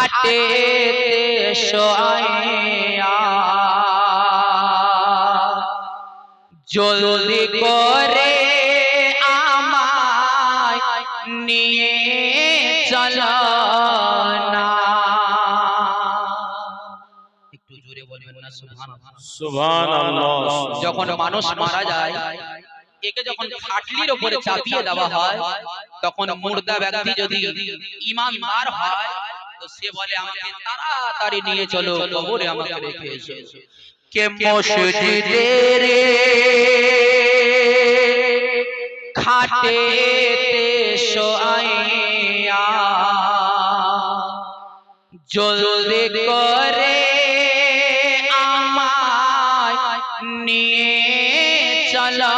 খাটে জলদি করে আমায় নিয়ে চলো না। একটু জোরে বলবেন না সুবহানাল্লাহ। সুবহানাল্লাহ। যখন মানুষ মারা যায় একে যখন খাটলির উপরে চাপিয়ে দেওয়া হয় তখন মুর্দা ব্যক্তি যদি ইমানদার হয় তো সে বলে আমাকে তাড়াতাড়ি নিয়ে চলো কবরে আমাকে রেখে এসো। কে মসজিদের খাটে শোয়াইয়া জলদি করে আমায় নিয়ে চলো।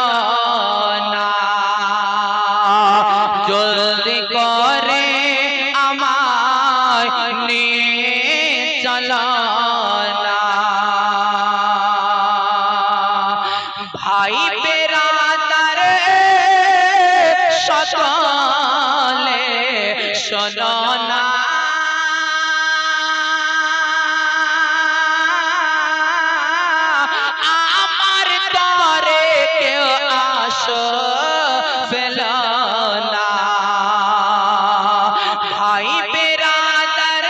শোনো না আমার তরে কেউ আসো ফেল না। ভাই বেরাদার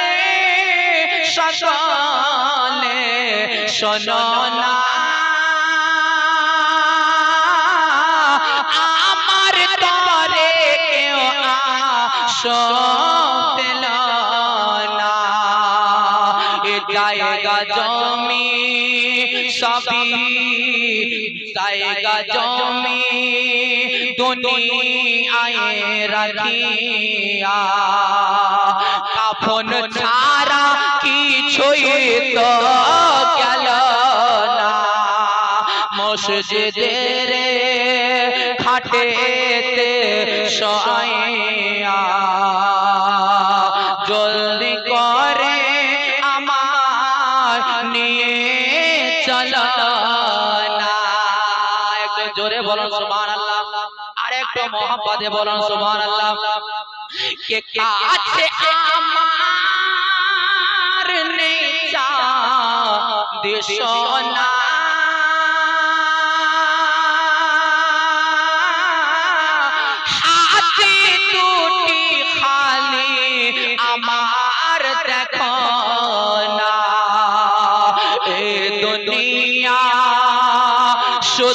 সকলে শোনো না। আমার জমি, সবই জায়গা জমি, দুনিয়ায় রাখিয়া। কাফন ছাড়া কিছুই তো গেল না। মসজিদের খাটেতে শোয়া। জলদি করে নিয়ে জোরে বলুন সুবহানাল্লাহ। আর একটু মহাপাদে বলুন সুবহানাল্লাহ। কে কাছে আমার নেই চা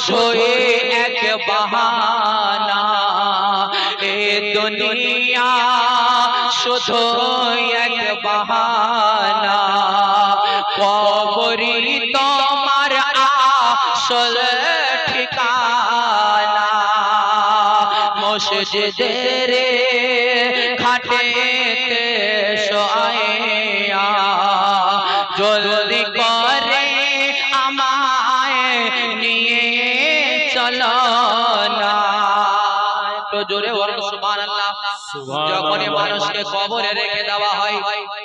শুধু এক বাহানা। এ দুনিয়া শুধু এক বাহানা। কবরি তোমার আসল ঠিকানা। মসজিদের জোরে বলুন সুবহানাল্লাহ। যখনই মানুষকে কবরে রেখে দেওয়া হয়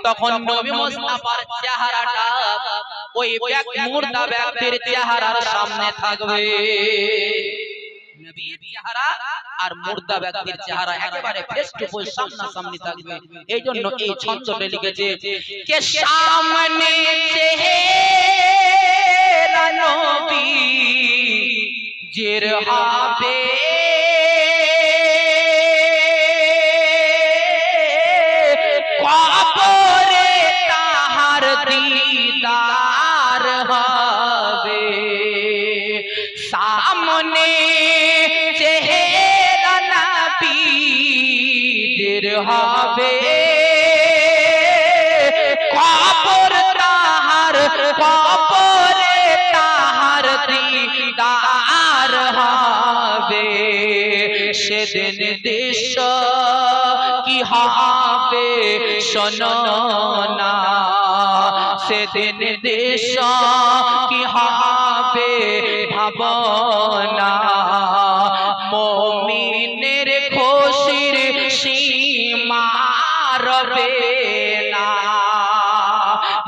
তখন নবী মুস্তাফার চেহারাটা ওই মুর্দা ব্যক্তির চেহারার সামনে থাকবে। নবীর চেহারা আর মুর্দা ব্যক্তির চেহারা একেবারে ফেস টু ফেস সামনাসামনি থাকবে। এই জন্য এই ছন্দটা লিখেছে কে সামনে চেহারা নবী জির হবে। কবরে তাহার দিদার হবে। সামনে চেহারা নবীর হবে। কবর তাহার কবরে তাহার দিদার সেদিন দেশ, কি হবে শোনো সেদিন দেশ, কি হবে ভাবনা। মমিনের খুশির সীমা রবে না।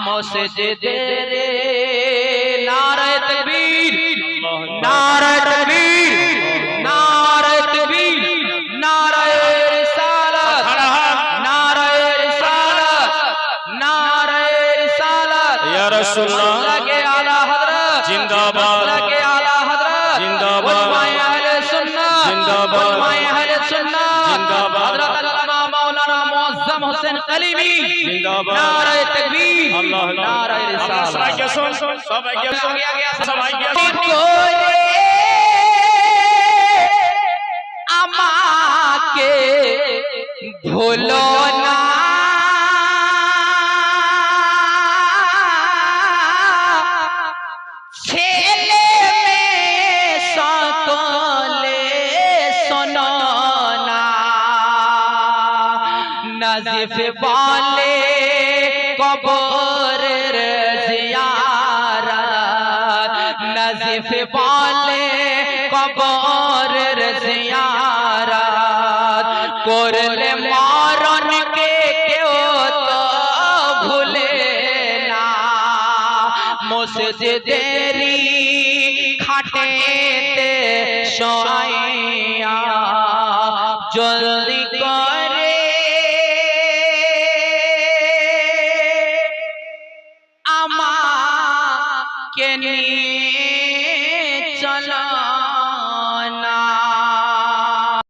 মসজিদের নারায় তকবীর, নারায় হোসেন কালিমি নারায়ে তাকবীর। আল্লাহ নারায়ে রিসালাত। সবাইকে শুন সবাইকে শুন সবাইকে শুন আমাকে ভোলো নাজিফ বলে কবরের জিয়ারত। নাজিফ বলে কবরের জিয়ারত। করলে মরণকে কেউ তো ভুলে না। মসজিদেরি খাটেতে শোয়াইয়া জলদি করে আমাকে নিয়ে